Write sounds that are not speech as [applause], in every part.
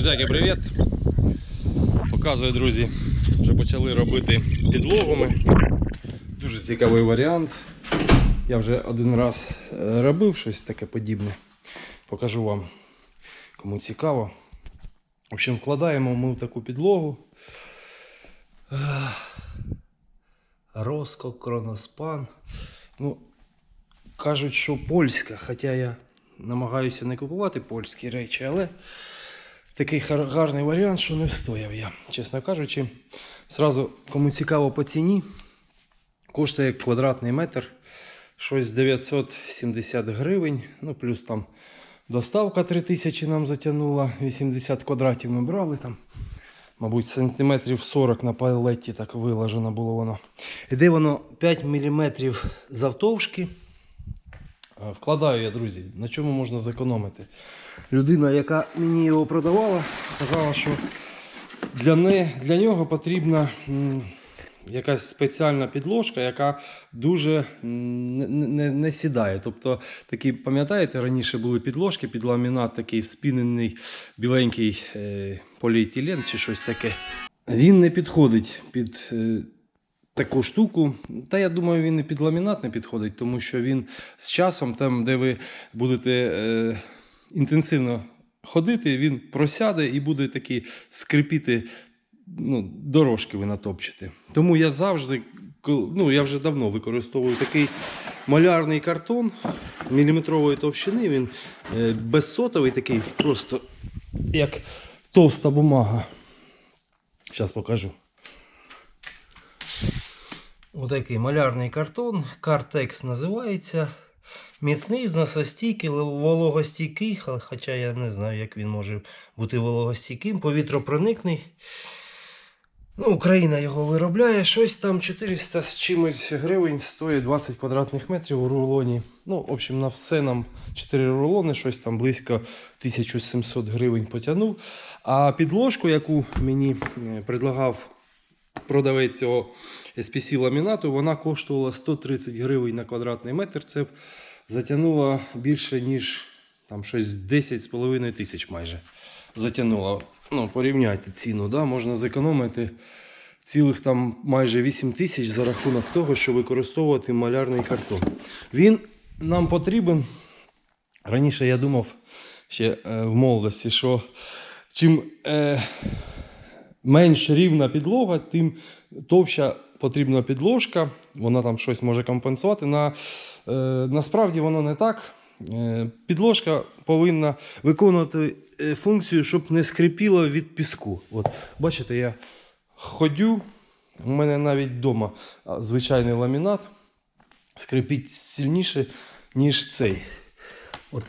Друзяки, привіт! Показую, друзі, що почали робити підлогами. Дуже цікавий варіант. Я вже один раз е, робив щось таке подібне. Покажу вам, кому цікаво. В общем, вкладаємо ми в таку підлогу. Роскок, кроноспан. Ну, кажуть, що польська, хоча я намагаюся не купувати польські речі, але такий гарний варіант, що не встояв я, чесно кажучи. Зразу, кому цікаво по ціні, коштує квадратний метр щось 970 гривень, ну плюс там доставка 3000 нам затягнула, 80 квадратів ми брали там. Мабуть, сантиметрів 40 на палеті так виложено було воно. Іде воно 5 мм завтовшки. Е, Вкладаю я, друзі, на чому можна зекономити. Людина, яка мені його продавала, сказала, що для, не, для нього потрібна якась спеціальна підложка, яка дуже не, не, не сідає. Тобто, такі, пам'ятаєте, раніше були підложки під ламінат, такий вспінений біленький е, поліетилен чи щось таке. Він не підходить під. Е, таку штуку. Та я думаю, він і під ламінат не підходить, тому що він з часом, там, де ви будете е, інтенсивно ходити, він просяде і буде такі скрипіти. Ну, дорожки ви натопчете. Тому я завжди, ну я вже давно використовую такий малярний картон міліметрової товщини. Він е, безсотовий, такий просто як товста бумага. Зараз покажу. Отакий малярний картон, Картекс називається. Міцний, зносостійкий, вологостійкий, хоча я не знаю, як він може бути вологостійким, повітропроникний. Ну, Україна його виробляє. Щось там 400 з чимось гривень стоїть 20 квадратних метрів у рулоні. Ну, в общем, на все нам 4 рулони, щось там близько 1700 гривень потягнув. А підложку, яку мені е, предлагав продавець цього SPC ламінату, вона коштувала 130 гривень на квадратний метр. Це затягнуло більше, ніж там щось 10,5 тисяч майже. Затягнуло. Ну, порівняйте ціну, да? можна зекономити цілих там майже 8 тисяч за рахунок того, що використовувати малярний картон. Він нам потрібен. Раніше я думав ще е, в молодості, що чим е, менш рівна підлога, тим товща потрібна підложка. Вона там щось може компенсувати. На, е, насправді воно не так. Е, підложка повинна виконувати е, функцію, щоб не скрипіло від піску. От, бачите, я ходю. У мене навіть вдома звичайний ламінат скрипить сильніше, ніж цей. От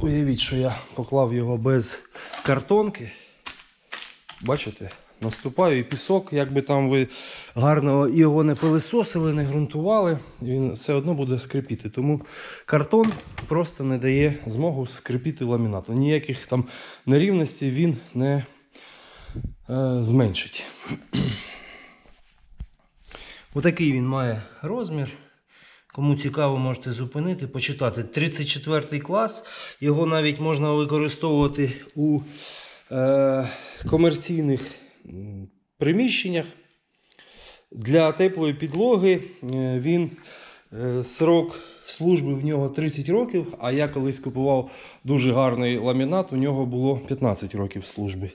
уявіть, що я поклав його без картонки. Бачите? Наступаю і пісок, якби там ви гарно його не пилисосили, не ґрунтували, він все одно буде скрипіти. Тому картон просто не дає змогу скрипіти ламінату. Ніяких там нерівностей він не е, зменшить. [clears throat] Отакий він має розмір. Кому цікаво, можете зупинити, почитати. 34 клас. Його навіть можна використовувати у е, комерційних приміщеннях. Для теплої підлоги е, він е, срок служби в нього 30 років, а я колись купував дуже гарний ламінат, у нього було 15 років служби.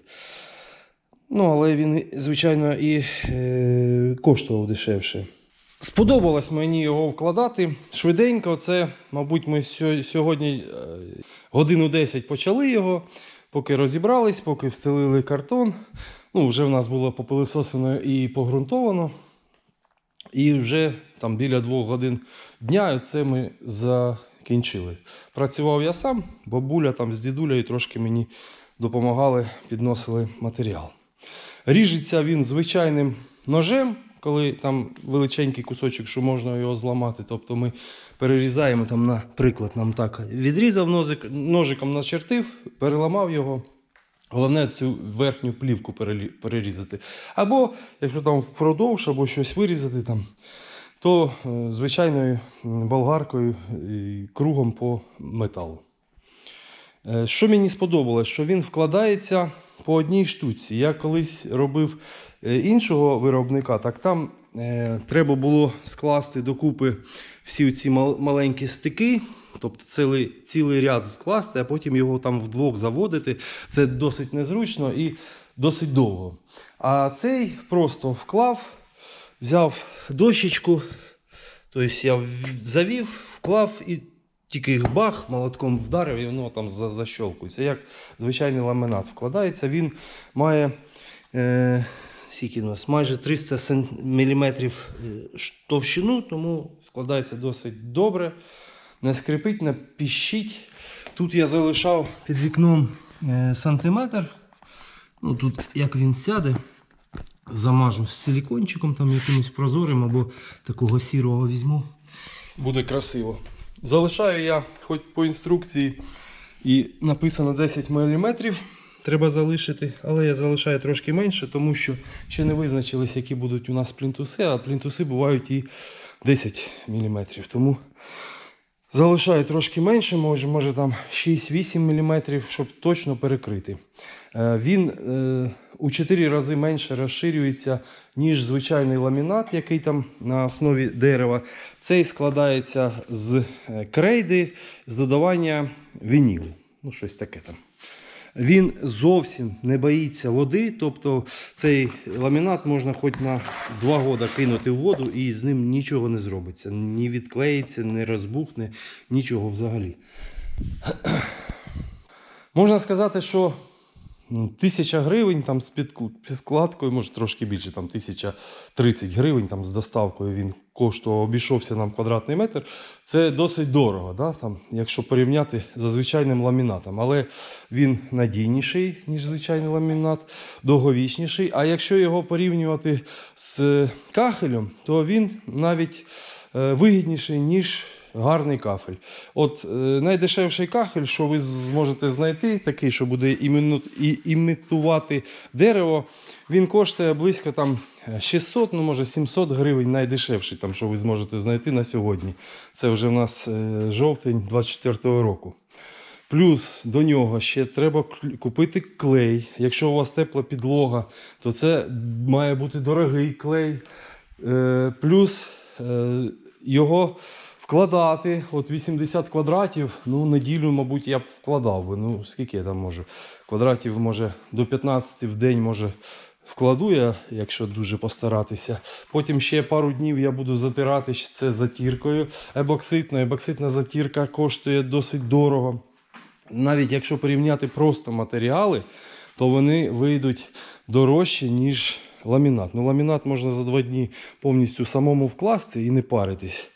Ну, але він, звичайно, і е, коштував дешевше. Сподобалось мені його вкладати швиденько. Це, мабуть, ми сьогодні годину 10 почали його, поки розібрались, поки встелили картон. Ну, вже в нас було попилисосено і погрунтовано. І вже там біля двох годин дня це ми закінчили. Працював я сам, бабуля там з дідулею трошки мені допомагали, підносили матеріал. Ріжеться він звичайним ножем, коли там величенький кусочок, що можна його зламати. Тобто ми перерізаємо там, наприклад, нам так відрізав ножик, ножиком начертив, переламав його. Головне цю верхню плівку перерізати. Або, якщо там впродовж, або щось вирізати, там, то е, звичайною болгаркою і кругом по металу. Е, Що мені сподобалось, що він вкладається по одній штуці. Я колись робив е, іншого виробника, так там е, треба було скласти докупи всі ці маленькі стики. Тобто цілий, цілий ряд скласти, а потім його там вдвох заводити. Це досить незручно і досить довго. А цей просто вклав, взяв дощечку, тобто я завів, вклав і тільки бах, молотком вдарив, і воно там за- защолкується. Як звичайний ламінат вкладається, він має е, у нас, майже 300 мм товщину, тому вкладається досить добре. Не скрипить, не піщить. Тут я залишав під вікном е, сантиметр. Ну, тут як він сяде, замажу силікончиком там якимось прозорим або такого сірого візьму. Буде красиво. Залишаю я хоч по інструкції і написано 10 мм. Треба залишити, але я залишаю трошки менше, тому що ще не визначились, які будуть у нас плінтуси, а плінтуси бувають і 10 мм. Тому залишаю трошки менше, може, може там 6-8 мм, щоб точно перекрити. Е, Він е, у 4 рази менше розширюється, ніж звичайний ламінат, який там на основі дерева. Цей складається з е, крейди, з додавання вінілу. Ну, щось таке там. Він зовсім не боїться води, тобто цей ламінат можна хоч на 2 роки кинути в воду і з ним нічого не зробиться. Ні відклеїться, не розбухне, нічого взагалі. Можна сказати, що тисяча гривень там з підкл- підкладкою, може трошки більше, там 1030 гривень там, з доставкою він коштував, обійшовся нам квадратний метр. Це досить дорого, да? там, якщо порівняти за звичайним ламінатом. Але він надійніший, ніж звичайний ламінат, довговічніший. А якщо його порівнювати з кахелем, то він навіть е, вигідніший, ніж гарний кафель. От е, найдешевший кахель, що ви зможете знайти, такий, що буде імітувати дерево, він коштує близько там 600, ну може 700 гривень найдешевший, там, що ви зможете знайти на сьогодні. Це вже в нас е, жовтень 24-го року. Плюс до нього ще треба купити клей. Якщо у вас тепла підлога, то це має бути дорогий клей. Е, плюс е, його вкладати. От 80 квадратів, ну неділю, мабуть, я б вкладав би. Ну, скільки я там можу? Квадратів може до 15 в день може. Вкладу я, якщо дуже постаратися. Потім ще пару днів я буду затирати це затіркою ебокситною. Ебокситна затірка коштує досить дорого навіть якщо порівняти просто матеріали, то вони вийдуть дорожче, ніж ламінат. Ну, ламінат можна за два дні повністю самому вкласти і не паритись.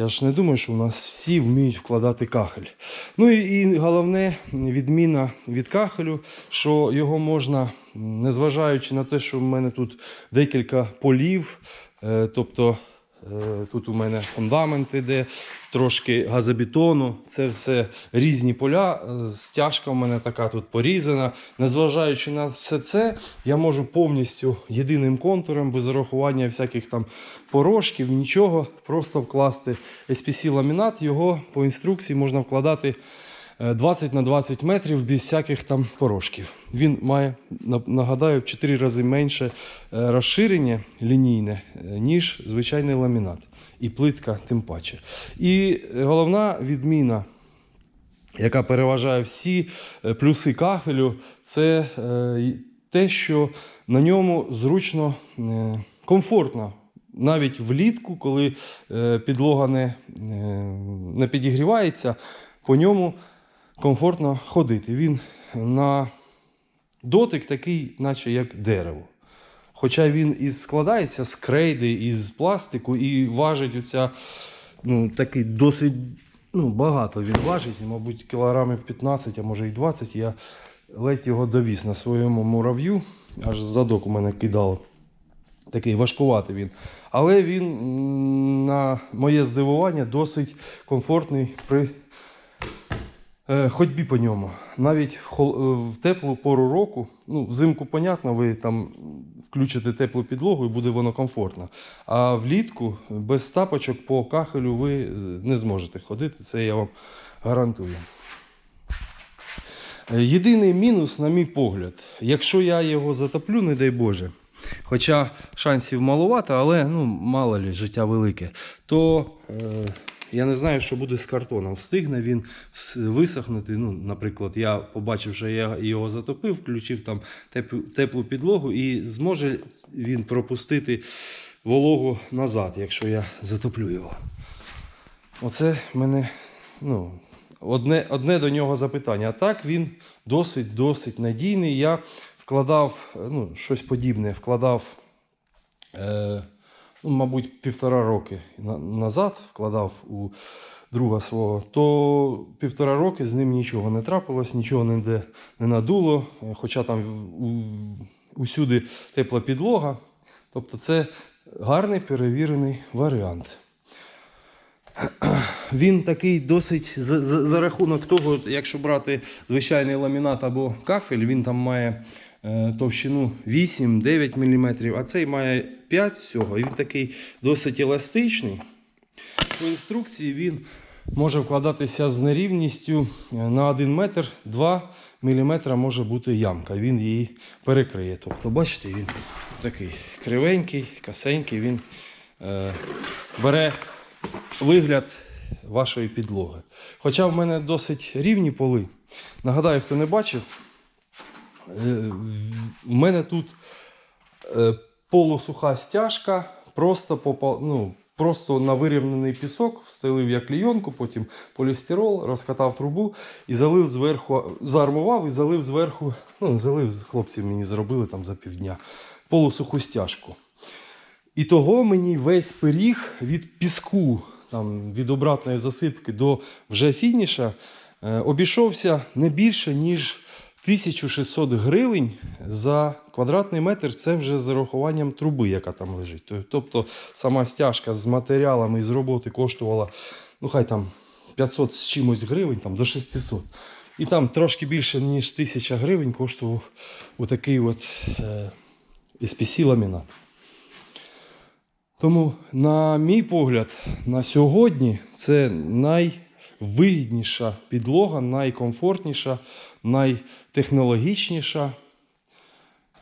Я ж не думаю, що у нас всі вміють вкладати кахель. Ну і, і головне, відміна від кахелю, що його можна, незважаючи на те, що в мене тут декілька полів, е, тобто Тут у мене фундамент іде, трошки газобетону. Це все різні поля. Е, Стяжка у мене така тут порізана. Незважаючи на все це, я можу повністю єдиним контуром, без зарахування всяких там порошків, нічого, просто вкласти SPC ламінат. Його по інструкції можна вкладати. Е, 20 на 20 метрів без всяких там порошків. Він має, нагадаю, в 4 рази менше е, розширення лінійне, е, ніж звичайний ламінат. І плитка тим паче. І е, головна відміна, яка переважає всі е, плюси кафелю, це е, те, що на ньому зручно, е, комфортно. Навіть влітку, коли е, підлога не, е, не підігрівається, по ньому комфортно ходити. Він на дотик такий, наче як дерево. Хоча він і складається з крейди, із пластику, і важить оця, ну, такий досить ну, багато він важить, мабуть, кілограмів 15, а може і 20. Я ледь його довіз на своєму мурав'ю, аж задок у мене кидало. Такий важкуватий він. Але він, на моє здивування, досить комфортний при ходьбі по ньому. Навіть е, в теплу пору року, ну, взимку, понятно, ви там включите теплу підлогу і буде воно комфортно. А влітку без тапочок по кахелю ви е, не зможете ходити, це я вам гарантую. Е, Єдиний мінус, на мій погляд, якщо я його затоплю, не дай Боже, хоча шансів маловато, але ну, мало лі, життя велике, то е, я не знаю, що буде з картоном. Встигне він висохнути. Ну, наприклад, я побачив, що я його затопив, включив там теплу, підлогу і зможе він пропустити вологу назад, якщо я затоплю його. Оце мене ну, одне, одне до нього запитання. А так він досить досить надійний. Я вкладав ну, щось подібне, вкладав, е, мабуть, півтора роки назад вкладав у друга свого, то півтора роки з ним нічого не трапилось, нічого не, де, не надуло, е, хоча там у, усюди тепла підлога. Тобто це гарний перевірений варіант. [clears throat] Він такий досить за, за, за рахунок того, якщо брати звичайний ламінат або кафель, він там має товщину 8-9 мм, а цей має 5 всього. І він такий досить еластичний. По інструкції він може вкладатися з нерівністю е, на 1 метр 2 мм може бути ямка. Він її перекриє. Тобто, бачите, він такий кривенький, косенький, він е, бере вигляд вашої підлоги. Хоча в мене досить рівні поли. Нагадаю, хто не бачив, е, в мене тут е, полусуха стяжка, просто, попа- ну, просто на вирівнений пісок встелив я клійонку, потім полістирол, розкатав трубу і залив зверху, заармував і залив зверху, ну, залив, хлопці мені зробили там за півдня, полусуху стяжку. І того мені весь пиріг від піску, там, від обратної засипки до вже фініша е, обійшовся не більше, ніж 1600 гривень за квадратний метр. Це вже з урахуванням труби, яка там лежить. Тобто сама стяжка з матеріалами і з роботи коштувала, ну хай там 500 з чимось гривень, там до 600. І там трошки більше, ніж 1000 гривень коштував отакий от е, SPC ламінат. Тому, на мій погляд, на сьогодні це найвигідніша підлога, найкомфортніша, найтехнологічніша,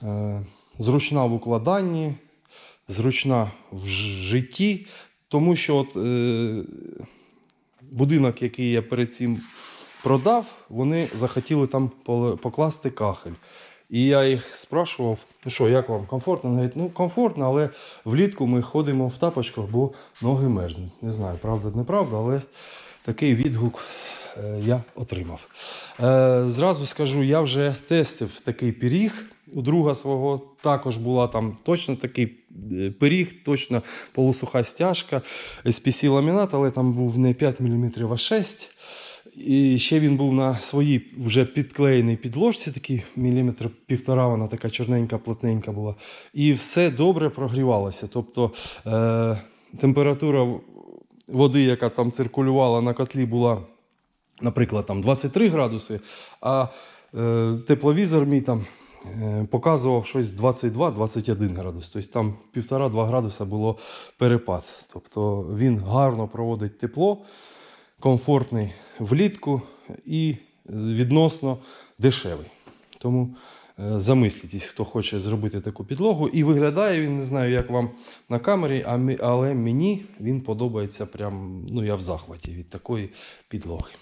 е, зручна в укладанні, зручна в житті. Тому що от, е, будинок, який я перед цим продав, вони захотіли там покласти кахель. І я їх спрашував, ну що, як вам комфортно? Вони говорять, ну комфортно, але влітку ми ходимо в тапочках, бо ноги мерзнуть. Не знаю, правда, неправда, але такий відгук я отримав. Е, зразу скажу, я вже тестив такий пиріг. У друга свого також була там точно такий е, пиріг, точно полусуха стяжка, SPC ламінат, але там був не 5 мм, а 6 і ще він був на своїй вже підклеєній підложці, такий міліметр півтора, вона така чорненька, плотненька була. І все добре прогрівалося. Тобто е, температура води, яка там циркулювала на котлі, була, наприклад, там 23 градуси, а е, тепловізор мій там. е, Показував щось 22-21 градус. Тобто там 1,5-2 градуса було перепад. Тобто він гарно проводить тепло, комфортний влітку і е, відносно дешевий. Тому е, замислітесь, хто хоче зробити таку підлогу. І виглядає він, не знаю, як вам на камері, але мені він подобається прям, ну я в захваті від такої підлоги.